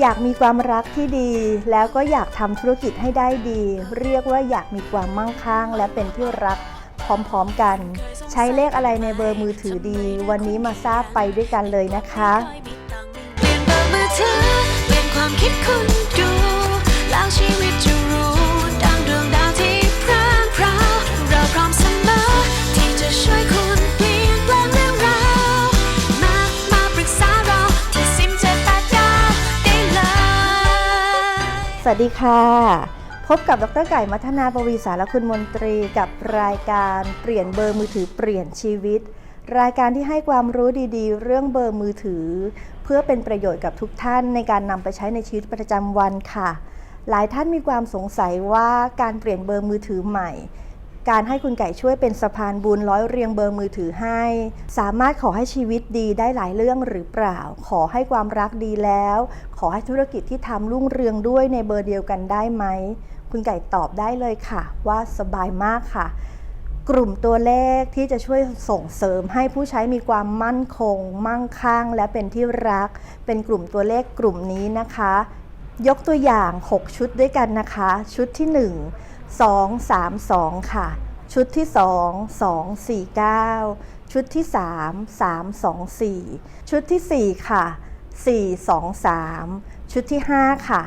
อยากมีความรักที่ดี แล้วก็อยากทำธุรกิจให้ได้ดี เรียกว่าอยากมีความมั่งคั่ง และเป็นที่รักพร้อมๆกัน ใช้เลขอะไรในเบอร์มือถือดี วันนี้มาทราบไปด้วยกันเลยนะคะเปลี่ยนเบอร์มือถือเปลี่ยนความคิดคุณดูแล้วชีวิต สวัสดีค่ะ พบกับดรไก่มัฒนาปวีสารคุณมนตรีกับรายการเปลี่ยนเบอร์มือถือเปลี่ยนชีวิต รายการที่ให้ความรู้ดีๆ เรื่องเบอร์มือถือ เพื่อเป็นประโยชน์กับทุกท่านในการนำไปใช้ในชีวิตประจำวันค่ะ หลายท่านมีความสงสัยว่าการเปลี่ยนเบอร์มือถือใหม่ การให้คุณไก่ช่วยเป็นสะพานบุญร้อยเรียงเบอร์มือถือให้ สามารถขอให้ชีวิตดีได้หลายเรื่องหรือเปล่า ขอให้ความรักดีแล้ว ขอให้ธุรกิจที่ทำรุ่งเรืองด้วยในเบอร์เดียวกันได้ไหม คุณไก่ตอบได้เลยค่ะ ว่าสบายมากค่ะ กลุ่มตัวเลขที่จะช่วยส่งเสริมให้ผู้ใช้มีความมั่นคง มั่งคั่ง และเป็นที่รัก เป็นกลุ่มตัวเลขกลุ่มนี้นะคะ ยกตัวอย่าง 6 ชุดด้วยกันนะคะ ชุดที่ 1 2 3 2 ค่ะ ชุดที่ 2 2 4 9 ชุดที่ 3 3 2 4 ชุดที่ 4 ค่ะ 4 2 3 ชุดที่ 5 ค่ะ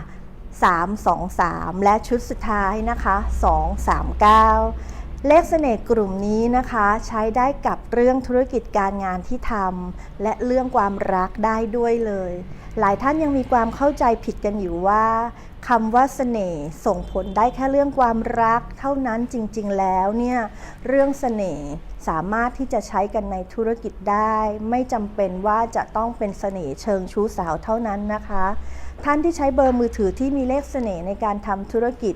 3 2 3 และชุดสุดท้ายนะคะ 2 3 9 เลขเสน่ห์กลุ่มนี้นะคะ ใช้ได้กับเรื่องธุรกิจการงานที่ทำและเรื่องความรักได้ด้วยเลย หลายท่านยังมีความเข้าใจผิดกันอยู่ว่าคำว่าเสน่ห์ส่งผลได้แค่เรื่องความรักเท่านั้นจริง ๆ แล้วเนี่ยเรื่องเสน่ห์สามารถที่จะใช้กันในธุรกิจได้ ไม่จำเป็นว่าจะต้องเป็นเสน่ห์เชิงชู้สาวเท่านั้นนะคะ ท่านที่ใช้เบอร์มือถือที่มีเลขเสน่ห์ในการทำธุรกิจ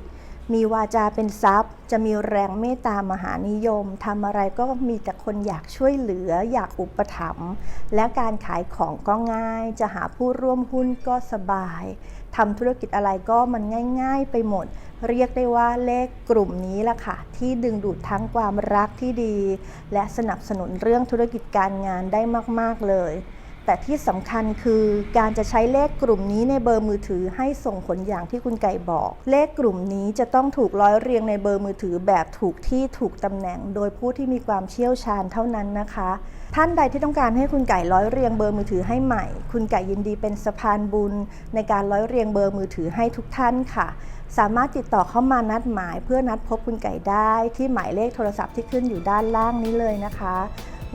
มีวาจาเป็นทรัพย์ จะมีแรงเมตตามหานิยมทำอะไรก็มีแต่คนอยากช่วยเหลือ อยากอุปถัมภ์และการขายของก็ง่าย จะหาผู้ร่วมหุ้นก็สบายทำธุรกิจอะไรก็มันง่าย ๆ ไปหมด เรียกได้ว่าเลขกลุ่มนี้แหละค่ะ ที่ดึงดูดทั้งความรักที่ดี และสนับสนุนเรื่องธุรกิจการงานได้มาก ๆ เลย แต่ที่สำคัญคือการจะใช้เลขกลุ่มนี้ในเบอร์มือถือให้ส่งผลอย่างที่คุณไก่บอก เลขกลุ่มนี้จะต้องถูกร้อยเรียงในเบอร์มือถือแบบถูกที่ถูกตำแหน่ง โดยผู้ที่มีความเชี่ยวชาญเท่านั้นนะคะ ท่านใดที่ต้องการให้คุณไก่ร้อยเรียงเบอร์มือถือให้ใหม่ คุณไก่ยินดีเป็นสะพานบุญ ในการร้อยเรียงเบอร์มือถือให้ทุกท่านค่ะ สามารถติดต่อเข้ามานัดหมาย เพื่อนัดพบคุณไก่ได้ ที่หมายเลขโทรศัพท์ที่ขึ้นอยู่ด้านล่างนี้เลยนะคะ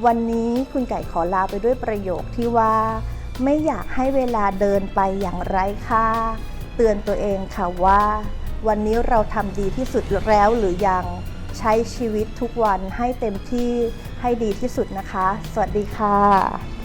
วันนี้คุณไก่ขอลาไปด้วยประโยคที่ว่า ไม่อยากให้เวลาเดินไปอย่างไร้ค่า เตือนตัวเองค่ะว่า วันนี้เราทำดีที่สุดแล้วหรือยังใช้ชีวิตทุกวันให้เต็มที่ให้ดีที่สุดนะคะ สวัสดีค่ะ